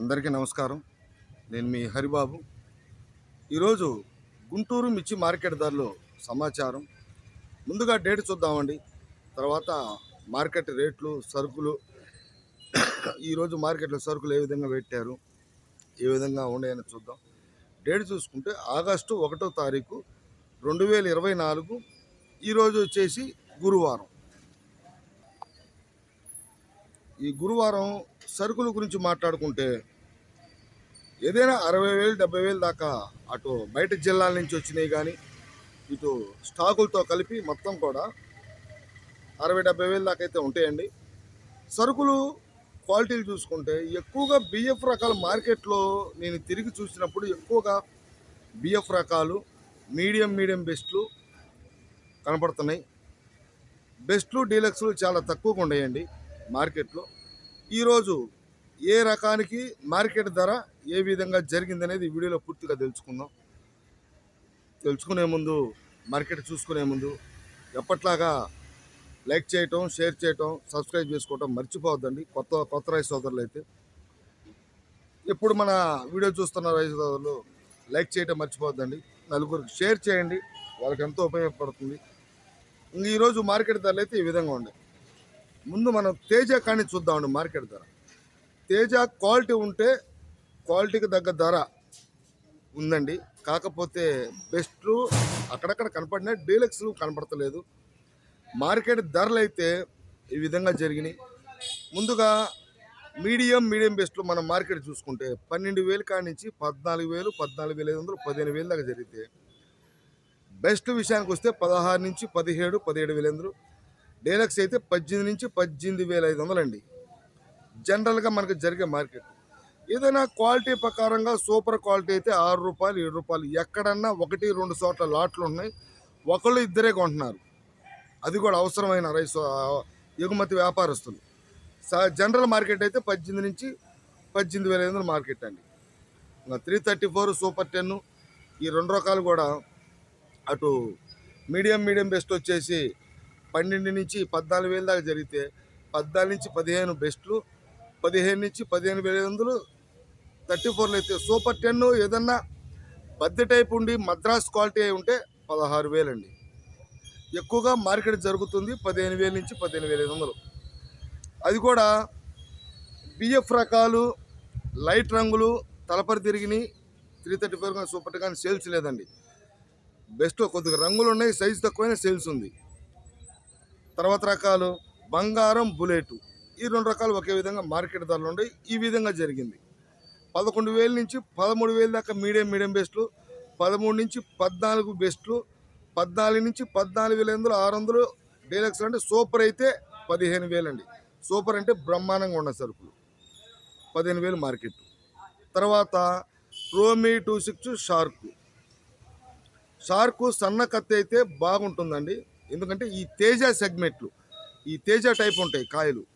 అందరికీ నమస్కారం. నేను మీ హరిబాబు. ఈరోజు గుంటూరు మిర్చి మార్కెట్ ధరలు సమాచారం. ముందుగా డేట్ చూద్దామండి. తర్వాత మార్కెట్ రేట్లు సరుకులు. ఈరోజు మార్కెట్లో సరుకులు ఏ విధంగా పెట్టారు ఏ విధంగా ఉన్నాయని చూద్దాం. డేట్ చూసుకుంటే ఆగస్టు ఒకటో తారీఖు రెండు వేల ఇరవై నాలుగు. ఈరోజు వచ్చేసి గురువారం. ఈ గురువారం సరుకుల గురించి మాట్లాడుకుంటే ఏదైనా అరవై వేలు డెబ్బై వేలు దాకా అటు బయట జిల్లాల నుంచి వచ్చినాయి కానీ ఇటు స్టాకులతో కలిపి మొత్తం కూడా అరవై డెబ్బై వేలు దాకా అయితే ఉంటాయండి. సరుకులు క్వాలిటీలు చూసుకుంటే ఎక్కువగా బిఎఫ్ రకాల మార్కెట్లో నేను తిరిగి చూసినప్పుడు ఎక్కువగా బిఎఫ్ రకాలు మీడియం మీడియం బెస్ట్లు కనపడుతున్నాయి. బెస్ట్లు డీలక్స్లు చాలా తక్కువగా ఉన్నాయండి మార్కెట్లో. ఈరోజు ఏ రకానికి మార్కెట్ ధర ఏ విధంగా జరిగిందనేది ఈ వీడియోలో పూర్తిగా తెలుసుకుందాం. తెలుసుకునే ముందు మార్కెట్ చూసుకునే ముందు ఎప్పట్లాగా లైక్ చేయటం షేర్ చేయటం సబ్స్క్రైబ్ చేసుకోవటం మర్చిపోవద్దండి. కొత్త కొత్త రైస్ సోదరులు అయితే. ఇప్పుడు మన వీడియో చూస్తున్న రైస్ సోదరులు లైక్ చేయటం మర్చిపోవద్దండి. నలుగురికి షేర్ చేయండి. వాళ్ళకి ఎంతో ఉపయోగపడుతుంది. ఈరోజు మార్కెట్ ధరలు అయితే ఈ విధంగా ఉన్నాయి ముందు మనం తేజ కానీ చూద్దామండి మార్కెట్ ధర. తేజ క్వాలిటీ ఉంటే క్వాలిటీకి తగ్గ ధర ఉందండి. కాకపోతే బెస్ట్లు అక్కడక్కడ కనపడినా డీలక్స్లు కనపడతలేదు. మార్కెట్ ధరలు అయితే ఈ విధంగా జరిగినాయి. ముందుగా మీడియం మీడియం బెస్ట్లు మనం మార్కెట్ చూసుకుంటే పన్నెండు వేలు కాడి నుంచి పద్నాలుగు వేలు పద్నాలుగు వేల ఐదు వందలు పదిహేను వేలు దాకా జరిగితే. బెస్ట్ విషయానికి వస్తే పదహారు నుంచి పదిహేడు పదిహేడు వేలు ఎందులు డీలక్స్ అయితే పద్దెనిమిది నుంచి పద్దెనిమిది వేల ఐదు వందలండి. జనరల్గా మనకు జరిగే మార్కెట్. ఏదైనా క్వాలిటీ ప్రకారంగా సూపర్ క్వాలిటీ అయితే ఆరు రూపాయలు ఏడు రూపాయలు. ఎక్కడన్నా ఒకటి రెండు చోట్ల లాట్లు ఉన్నాయి. ఒకళ్ళు ఇద్దరే కొంటున్నారు. అది కూడా అవసరమైన రైస్ ఎగుమతి వ్యాపారస్తులు. జనరల్ మార్కెట్ అయితే పద్దెనిమిది నుంచి పద్దెనిమిది వేల ఐదు వందల మార్కెట్ అండి. Three thirty four super ten ఈ రెండు రకాలు కూడా అటు మీడియం మీడియం బెస్ట్ వచ్చేసి పన్నెండు నుంచి పద్నాలుగు వేల దాకా జరిగితే పద్నాలుగు నుంచి పదిహేను బెస్ట్లు పదిహేను నుంచి పదిహేను వేల ఐదు వందలు థర్టీ ఫోర్లు అయితే సూపర్ టెన్ ఏదన్నా బద్దె టైప్ ఉండి మద్రాస్ క్వాలిటీ అయి ఉంటే పదహారు వేలండి. ఎక్కువగా మార్కెట్ జరుగుతుంది పదిహేను వేల నుంచి పదిహేను వేల ఐదు వందలు. అది కూడా బిఎఫ్ రకాలు లైట్ రంగులు తలపరి తిరిగిని త్రీ థర్టీ ఫోర్ కానీ సూపర్ కానీ సేల్స్ లేదండి. బెస్ట్ కొద్దిగా రంగులు ఉన్నాయి సైజు తక్కువైన సేల్స్ ఉంది. తర్వాత రకాలు బంగారం బుల్లెట్ ఈ రెండు రకాలు ఒకే విధంగా మార్కెట్ ధరలు ఉన్నాయి ఈ విధంగా జరిగింది. పదకొండు వేల నుంచి పదమూడు వేల దాకా మీడియం మీడియం బెస్ట్లు పదమూడు నుంచి పద్నాలుగు బెస్ట్లు పద్నాలుగు నుంచి పద్నాలుగు వేల ఎనిమిది ఆరు వందలు డీలక్స్ అంటే సూపర్ అయితే పదిహేను వేలండి. సూపర్ అంటే బ్రహ్మాండంగా ఉన్న సరుకులు. పదిహేను వేలు మార్కెట్. తర్వాత రోమీ టూ సిక్స్ షార్క్. షార్కు సన్న కత్తి అయితే బాగుంటుందండి. ఎందుకంటే ఈ తేజ సెగ్మెంట్లు ఈ తేజ టైప్ ఉంటాయి కాయలు.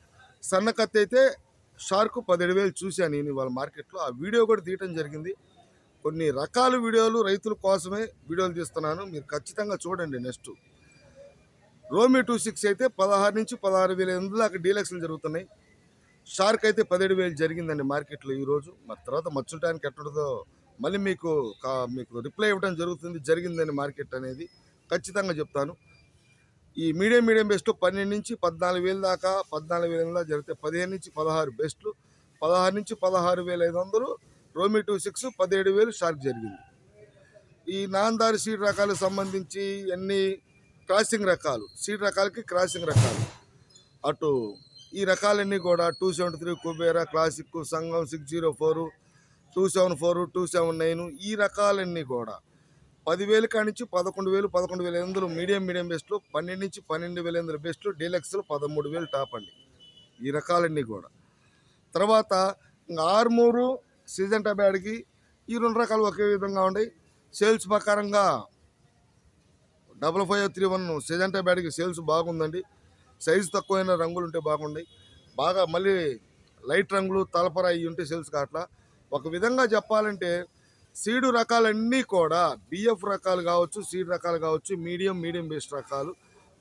సన్న కత్తి అయితే షార్క్ పదిహేడు వేలు చూశాను నేను ఇవాళ మార్కెట్లో. ఆ వీడియో కూడా తీయటం జరిగింది. కొన్ని రకాల వీడియోలు రైతుల కోసమే వీడియోలు తీస్తున్నాను. మీరు ఖచ్చితంగా చూడండి నెక్స్ట్. రోమి టూ సిక్స్ అయితే పదహారు నుంచి పదహారు వేల ఎనిమిది దాకా డీలక్స్లు జరుగుతున్నాయి. షార్క్ అయితే పదిహేడు వేలు జరిగిందండి మార్కెట్లో ఈరోజు. మరి తర్వాత మచ్చుటానికి ఎట్టుంటుందో మళ్ళీ మీకు కా- మీకు రిప్లై ఇవ్వడం జరుగుతుంది జరిగిందని మార్కెట్ అనేది. ఖచ్చితంగా చెప్తాను. ఈ మీడియం మీడియం బెస్ట్ పన్నెండు నుంచి పద్నాలుగు వేలు దాకా పద్నాలుగు వేల దాకా జరిగితే పదిహేను నుంచి పదహారు బెస్ట్లు పదహారు నుంచి పదహారు వేల ఐదు వందలు రోమి టూ సిక్స్ పదిహేడు వేలు షార్క్ జరిగింది. ఈ నాందారి సీడ్ రకాలకు సంబంధించి అన్ని క్రాసింగ్ రకాలు సీడ్ రకాలకి క్రాసింగ్ రకాలు. అటు ఈ రకాలన్నీ కూడా two seventy three Kubera classic సంఘం six zero four two seven four two seven nine ఈ రకాలన్నీ కూడా పదివేలు కానించి నుంచి పదకొండు వేలు పదకొండు వేల ఎనిమిదిలో మీడియం మీడియం బెస్ట్లు పన్నెండు నుంచి పన్నెండు వేల ఎనిమిది బెస్ట్లు డీలక్స్లో పదమూడు వేలు టాప్ అండి. ఈ రకాలన్నీ కూడా. తర్వాత ఇంకా ఆర్మూరు సీజన్ టబ్యాడ్కి ఈ రెండు రకాలు ఒకే విధంగా ఉన్నాయి. సేల్స్ ప్రకారంగా double five three one season బ్యాడ్కి sales బాగుందండి. సైజు తక్కువైన రంగులు ఉంటే బాగున్నాయి బాగా మళ్ళీ లైట్ రంగులు తలపర అయ్యి ఉంటే సేల్స్ కావట్లా ఒక విధంగా చెప్పాలంటే సీడు రకాలన్నీ కూడా బిఎఫ్ రకాలు కావచ్చు సీడ్ రకాలు కావచ్చు మీడియం మీడియం బేస్డ్ రకాలు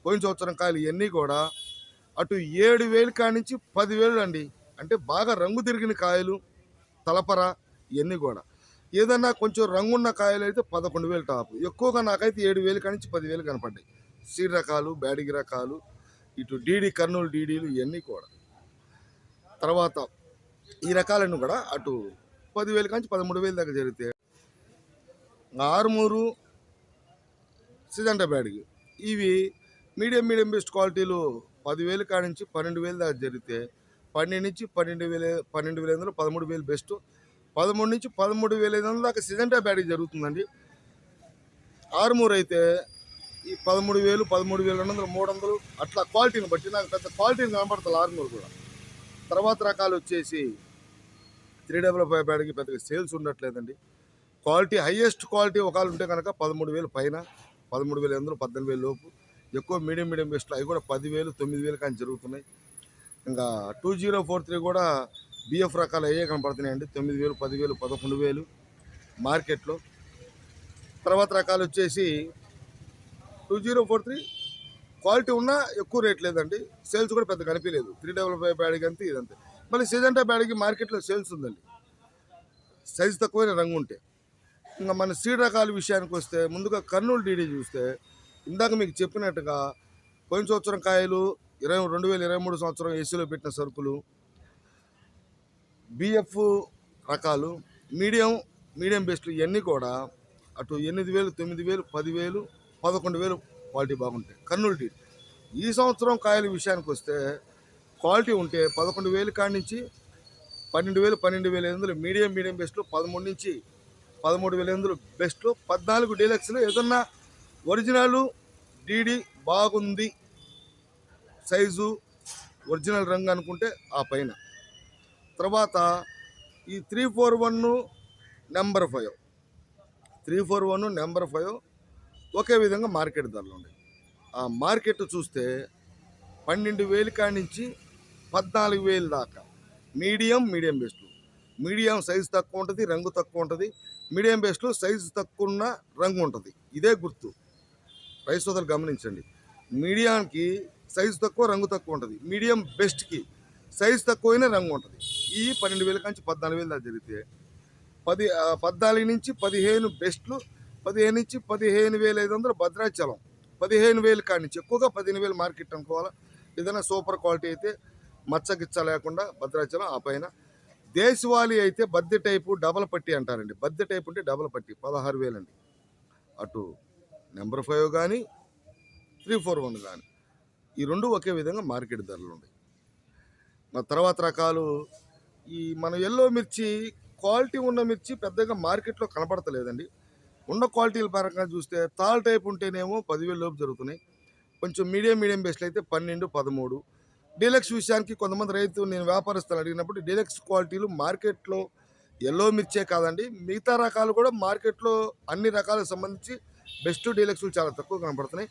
పోయిన సంవత్సరం కాయలు ఇవన్నీ కూడా అటు ఏడు వేలు కానించి నుంచి పదివేలు అండి. అంటే బాగా రంగు తిరిగిన కాయలు తలపర ఇవన్నీ కూడా. ఏదన్నా కొంచెం రంగున్న కాయలు అయితే పదకొండు వేలు టాప్. ఎక్కువగా నాకైతే ఏడు వేలు కానించి పదివేలు కనపడ్డాయి. సీడ్ రకాలు బ్యాడిగి రకాలు ఇటు డీడీ కర్నూలు డీడీలు ఇవన్నీ కూడా. తర్వాత ఈ రకాలన్నీ కూడా అటు పదివేలు కానించి పదమూడు వేలు దాకా జరిగితే ఆరుమూరు సిజంట ఇవి మీడియం మీడియం బెస్ట్ క్వాలిటీలు పదివేలు నుంచి పన్నెండు వేలు దాకా జరిగితే పన్నెండు నుంచి పన్నెండు వేల పన్నెండు వేల ఐదు వందలు పదమూడు వేలు బెస్ట్. పదమూడు నుంచి పదమూడు వేల ఐదు వందల దాకా సిజంటా బ్యాటరీ జరుగుతుందండి. ఆరుమూరు అయితే ఈ పదమూడు వేలు పదమూడు వేల రెండు వందలు మూడు వందలు అట్లా క్వాలిటీని బట్టి నాకు పెద్ద క్వాలిటీని కనబడతారు ఆరుమూరు కూడా. తర్వాత రకాలు వచ్చేసి త్రీ డబల్ ఫైవ్ బ్యాడ్కి పెద్దగా సేల్స్ ఉండట్లేదండి. క్వాలిటీ హైయెస్ట్ క్వాలిటీ ఒకవేళ ఉంటే కనుక పదమూడు వేలు పైన పదమూడు వేలు ఎందులో పద్దెనిమిది వేలు లోపు. ఎక్కువ మీడియం మీడియం బెస్ట్లో అవి కూడా పదివేలు తొమ్మిది వేలు కానీ జరుగుతున్నాయి. ఇంకా టూ జీరో ఫోర్ త్రీ కూడా బిఎఫ్ రకాలు అయ్యే కనపడుతున్నాయండి. తొమ్మిది వేలు పదివేలు పదకొండు వేలు మార్కెట్లో. తర్వాత రకాలు వచ్చేసి two zero four three quality ఉన్నా ఎక్కువ రేట్ లేదండి. సేల్స్ కూడా పెద్ద కనిపించలేదు. త్రీ డబల్ ఫైవ్ బ్యాడ్కి అంతే ఇదంతే. మళ్ళీ సిజంటా బ్యాడ్కి మార్కెట్లో సేల్స్ ఉందండి. సైజ్ తక్కువైన రంగు ఉంటే. ఇంకా మన సీడ్ రకాల విషయానికి వస్తే ముందుగా కర్నూలు డీడీ చూస్తే ఇందాక మీకు చెప్పినట్టుగా పోయిన సంవత్సరం కాయలు ఇరవై రెండు వేల ఇరవై మూడు సంవత్సరం ఏసీలో పెట్టిన సరుకులు బిఎఫ్ రకాలు మీడియం మీడియం బెస్ట్లు ఇవన్నీ కూడా అటు ఎనిమిది వేలు తొమ్మిది వేలు పదివేలు పదకొండు వేలు క్వాలిటీ బాగుంటాయి. కర్నూలు డీడీ. ఈ సంవత్సరం కాయల విషయానికి వస్తే క్వాలిటీ ఉంటే పదకొండు వేలు కాడి నుంచి పన్నెండు వేలు పన్నెండు వేల ఎనిమిది మీడియం మీడియం బెస్ట్లో పదమూడు నుంచి పదమూడు వేల ఎనిమిదిలో బెస్ట్. పద్నాలుగు డీలక్స్లు. ఏదన్నా ఒరిజినల్ డీడీ బాగుంది సైజు ఒరిజినల్ రంగు అనుకుంటే ఆ పైన. తర్వాత ఈ three four one number five. Three four one number five ఒకే విధంగా మార్కెట్ ధరలు ఉన్నాయి. ఆ మార్కెట్ చూస్తే పన్నెండు వేలు కాడి నుంచి పద్నాలుగు వేలు దాకా. Medium medium best. Medium size తక్కువ ఉంటుంది రంగు తక్కువ ఉంటుంది. మీడియం బేస్లో సైజు తక్కువ ఉన్న రంగు ఉంటుంది. ఇదే గుర్తు. రైస్ సోదరులు గమనించండి. మీడియానికి సైజు తక్కువ రంగు తక్కువ ఉంటుంది. మీడియం బెస్ట్కి సైజు తక్కువైన రంగు ఉంటుంది. ఈ పన్నెండు వేల నుంచి పద్నాలుగు వేలు దాకా జరిగితే పది పద్నాలుగు నుంచి పదిహేను బెస్ట్లు పదిహేను నుంచి పదిహేను వేల ఐదు వందలు భద్రాచలం. పదిహేను వేలు కాడి నుంచి ఎక్కువగా పదిహేను వేలు మార్కెట్ అనుకోవాలా? ఏదైనా సూపర్ క్వాలిటీ అయితే మచ్చగిచ్చ లేకుండా భద్రాచలం ఆ పైన దేశవాళీ అయితే బద్దె టైపు డబల్ పట్టి అంటారండి. బద్దె టైపు ఉంటే డబల్ పట్టి పదహారు వేలండి. అటు నెంబర్ ఫైవ్ కానీ త్రీ ఫోర్ వన్ కానీ ఈ రెండు ఒకే విధంగా మార్కెట్ ధరలు ఉన్నాయి. మా తర్వాత రకాలు ఈ మన ఎల్లో మిర్చి క్వాలిటీ ఉన్న మిర్చి పెద్దగా మార్కెట్లో కనపడతలేదండి. ఉన్న క్వాలిటీల పరంగా చూస్తే తాల్ టైప్ ఉంటేనేమో పదివేలు లోపు జరుగుతున్నాయి. కొంచెం మీడియం మీడియం బేస్లో అయితే పన్నెండు పదమూడు డీలక్స్ విషయానికి కొంతమంది రైతు నేను వ్యాపారస్తులు అడిగినప్పుడు డీలక్స్ క్వాలిటీలు మార్కెట్లో ఎల్లో మిర్చే కాదండి మిగతా రకాలు కూడా మార్కెట్లో అన్ని రకాలకు సంబంధించి బెస్ట్ డీలక్స్లు చాలా తక్కువ కనపడుతున్నాయి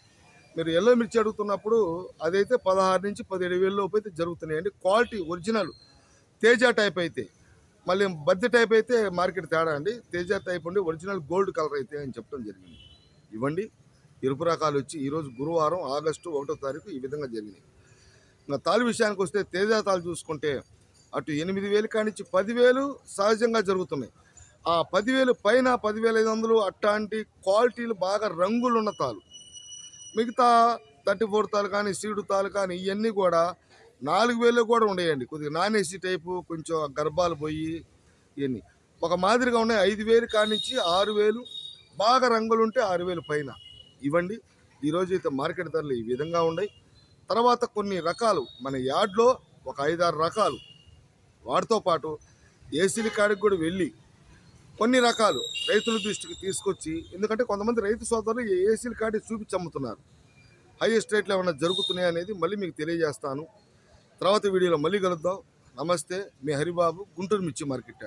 మీరు ఎల్లో మిర్చి అడుగుతున్నప్పుడు అదైతే పదహారు నుంచి పదిహేడు వేల లోపు అయితే జరుగుతున్నాయి అండి క్వాలిటీ ఒరిజినల్ తేజ టైప్ అయితే మళ్ళీ బద్దె టైప్ అయితే మార్కెట్ తేడా అండి. తేజ టైప్ ఉండి ఒరిజినల్ గోల్డ్ కలర్ అయితే అని చెప్పడం జరిగింది. ఇవ్వండి ఎరుపు రకాలు వచ్చి ఈరోజు గురువారం ఆగస్టు ఒకటో తారీఖు ఈ విధంగా జరిగినాయి. ఇంకా తాలు విషయానికి వస్తే తేజ తాళి చూసుకుంటే అటు ఎనిమిది వేలు కానించి పదివేలు సహజంగా జరుగుతున్నాయి. ఆ పదివేలు పైన పదివేల ఐదు వందలు అట్లాంటి క్వాలిటీలు బాగా రంగులు ఉన్న తాలు మిగతా థర్టీ ఫోర్ తాలు కానీ సీడు తాలు కానీ ఇవన్నీ కూడా నాలుగు వేలు కూడా ఉండేయండి. కొద్దిగా నాన్ ఏసీ టైపు కొంచెం గర్భాలు పోయి ఇవన్నీ ఒక మాదిరిగా ఉన్నాయి. ఐదు వేలు కానించి ఆరు వేలు. బాగా రంగులు ఉంటే ఆరు వేలు పైన ఇవ్వండి. ఈరోజు అయితే మార్కెట్ ధరలు ఈ విధంగా ఉన్నాయి. తర్వాత కొన్ని రకాలు మన యార్డ్లో ఒక ఐదారు రకాలు. వాటితో పాటు ఏసీల కాడికి కూడా వెళ్ళి కొన్ని రకాలు రైతుల దృష్టికి తీసుకొచ్చి ఎందుకంటే కొంతమంది రైతు సోదరులు ఈ ఏసీల కాడి చూపించి అమ్ముతున్నారు హైయెస్ట్ రేట్లు ఏమైనా జరుగుతున్నాయి అనేది మళ్ళీ మీకు తెలియజేస్తాను. తర్వాత వీడియోలో మళ్ళీ కలుద్దాం. నమస్తే. మీ హరిబాబు గుంటూరు మిర్చి మార్కెట్